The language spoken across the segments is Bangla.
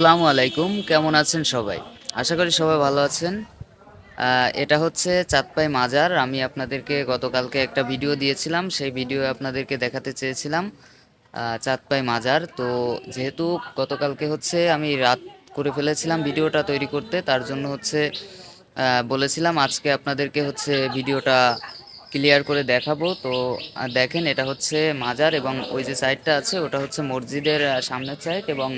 আসসালামু আলাইকুম, কেমন আছেন সবাই? আশা করি সবাই ভালো আছেন। এটা হচ্ছে চাঁদপাই মাজার। আমি আপনাদেরকে গতকালকে একটা ভিডিও দিয়েছিলাম, সেই ভিডিও আপনাদেরকে দেখাতে চেয়েছিলাম চাঁদপাই মাজার। তো যেহেতু গতকালকে হচ্ছে আমি রাত করে ফেলেছিলাম ভিডিওটা তৈরি করতে, তার জন্য হচ্ছে বলেছিলাম আজকে আপনাদেরকে হচ্ছে ভিডিওটা ক্লিয়ার করে দেখাবো। তো দেখেন এটা হচ্ছে মাজার এবং ওই যে সাইডটা আছে, ওটা হচ্ছে মসজিদের সামনের সাইড এবং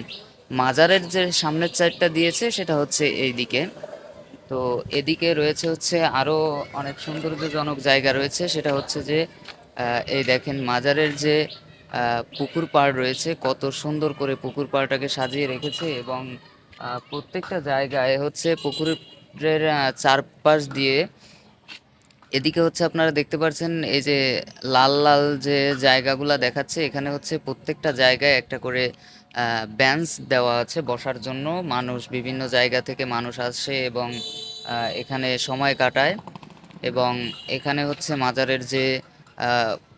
মাজারের যে সামনের সাইডটা দিয়েছে, সেটা হচ্ছে এই দিকে তো এদিকে রয়েছে হচ্ছে আরও অনেক সৌন্দর্যজনক জায়গা রয়েছে, সেটা হচ্ছে যে এই দেখেন মাজারের যে পুকুর পাড় রয়েছে, কত সুন্দর করে পুকুর পাড়টাকে সাজিয়ে রেখেছে এবং প্রত্যেকটা জায়গায় হচ্ছে পুকুরের চারপাশ দিয়ে এদিকে হচ্ছে আপনারা দেখতে পাচ্ছেন এই যে লাল লাল যে জায়গাগুলা দেখাচ্ছে, এখানে হচ্ছে প্রত্যেকটা জায়গায় একটা করে বেঞ্চ দেওয়া আছে বসার জন্য। মানুষ বিভিন্ন জায়গা থেকে মানুষ আসে এবং এখানে সময় কাটায়। এবং এখানে হচ্ছে মাজারের যে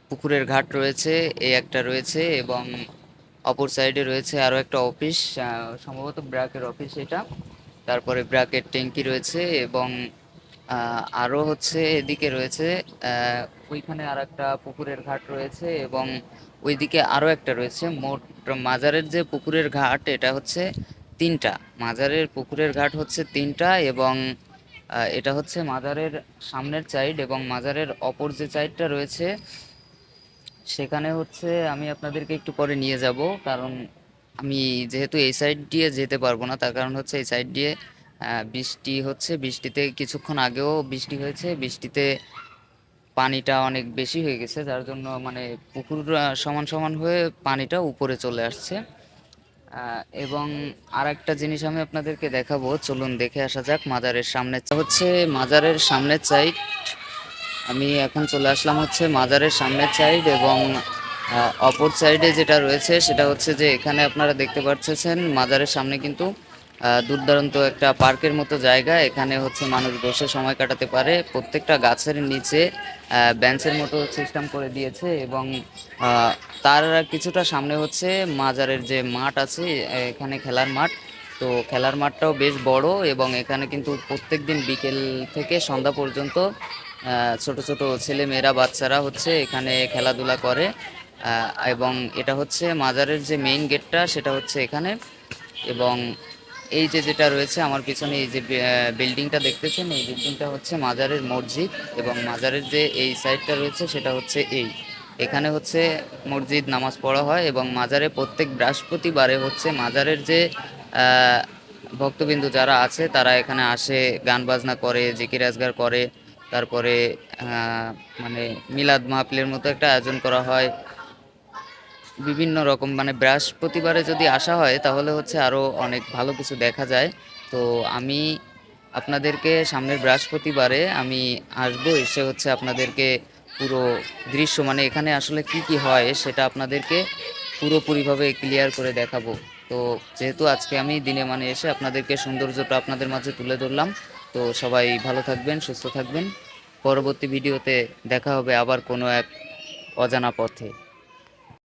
পুকুরের ঘাট রয়েছে, এই একটা রয়েছে এবং অপর সাইডে রয়েছে আরও একটা অফিস সম্ভবত ব্র্যাকের অফিস এটা। তারপরে ব্র্যাকের ট্যাঙ্কি রয়েছে এবং আহ, আরও হচ্ছে এদিকে রয়েছে ওইখানে আর একটা পুকুরের ঘাট রয়েছে এবং ওইদিকে আরও একটা রয়েছে। মোট মাজারের যে পুকুরের ঘাট এটা হচ্ছে তিনটা। মাজারের পুকুরের ঘাট হচ্ছে তিনটা এবং এটা হচ্ছে মাজারের সামনের সাইড এবং মাজারের অপর যে সাইডটা রয়েছে সেখানে হচ্ছে আমি আপনাদেরকে একটু পরে নিয়ে যাব। কারণ আমি যেহেতু এই সাইড দিয়ে যেতে পারব না তার কারণ হচ্ছে এই সাইড দিয়ে বৃষ্টি হচ্ছে। বৃষ্টিতে কিছুক্ষণ আগেও বৃষ্টি হয়েছে। বৃষ্টিতে পানিটা অনেক বেশি হয়ে গেছে, যার জন্য মানে পুকুর সমান সমান হয়ে পানিটা উপরে চলে আসছে। এবং আর একটা জিনিস আমি আপনাদেরকে দেখাবো। চলুন দেখে আসা যাক মাজারের সামনে। হচ্ছে মাজারের সামনের সাইড আমি এখন চলে আসলাম হচ্ছে মাজারের সামনের সাইড এবং অপর সাইডে যেটা রয়েছে সেটা হচ্ছে যে এখানে আপনারা দেখতে পাচ্ছেন মাজারের সামনে কিন্তু আহ, দূরদারান্ত একটা পার্কের মতো জায়গা। এখানে হচ্ছে মানুষ বসে সময় কাটাতে পারে। প্রত্যেকটা গাছের নিচে বেঞ্চের মতো সিস্টেম করে দিয়েছে এবং তার কিছুটা সামনে হচ্ছে মাজারের যে মাঠ আছে এখানে খেলার মাঠ। তো খেলার মাঠটাও বেশ বড় এবং এখানে কিন্তু প্রত্যেকদিন বিকেল থেকে সন্ধ্যা পর্যন্ত ছোট ছোট ছেলে মেয়েরা বাচ্চারা হচ্ছে এখানে খেলাধুলা করে। এবং এটা হচ্ছে মাজারের যে মেইন গেটটা সেটা হচ্ছে এখানে। এবং এই যে যেটা রয়েছে, আমার পিছনে এই যে বিল্ডিংটা দেখতেছেন, এই বিল্ডিংটা হচ্ছে মাজারের মসজিদ এবং মাজারের যে এই সাইডটা রয়েছে, সেটা হচ্ছে এই। এখানে হচ্ছে মসজিদ নামাজ পড়া হয় এবং মাজারে প্রত্যেক বৃহস্পতিবারে হচ্ছে মাজারের যে ভক্তবিন্দু যারা আছে, তারা এখানে আসে, গান বাজনা করে, জিকির আজগার করে। তারপরে মানে মিলাদ মাহফিলের মতো একটা আয়োজন করা হয়। বিভিন্ন রকম মানে বৃহস্পতিবারে যদি আসা হয়, তাহলে হচ্ছে আরও অনেক ভালো কিছু দেখা যায়। তো আমি আপনাদেরকে সামনের বৃহস্পতিবারে আমি আসব, এসে হচ্ছে আপনাদেরকে পুরো দৃশ্য মানে এখানে আসলে কি কি হয় সেটা আপনাদেরকে পুরোপুরিভাবে ক্লিয়ার করে দেখাবো। তো যেহেতু আজকে আমি দিনে মানে এসে আপনাদেরকে সৌন্দর্যটা আপনাদের মাঝে তুলে ধরলাম, তো সবাই ভালো থাকবেন, সুস্থ থাকবেন। পরবর্তী ভিডিওতে দেখা হবে আবার কোনো এক অজানা পথে।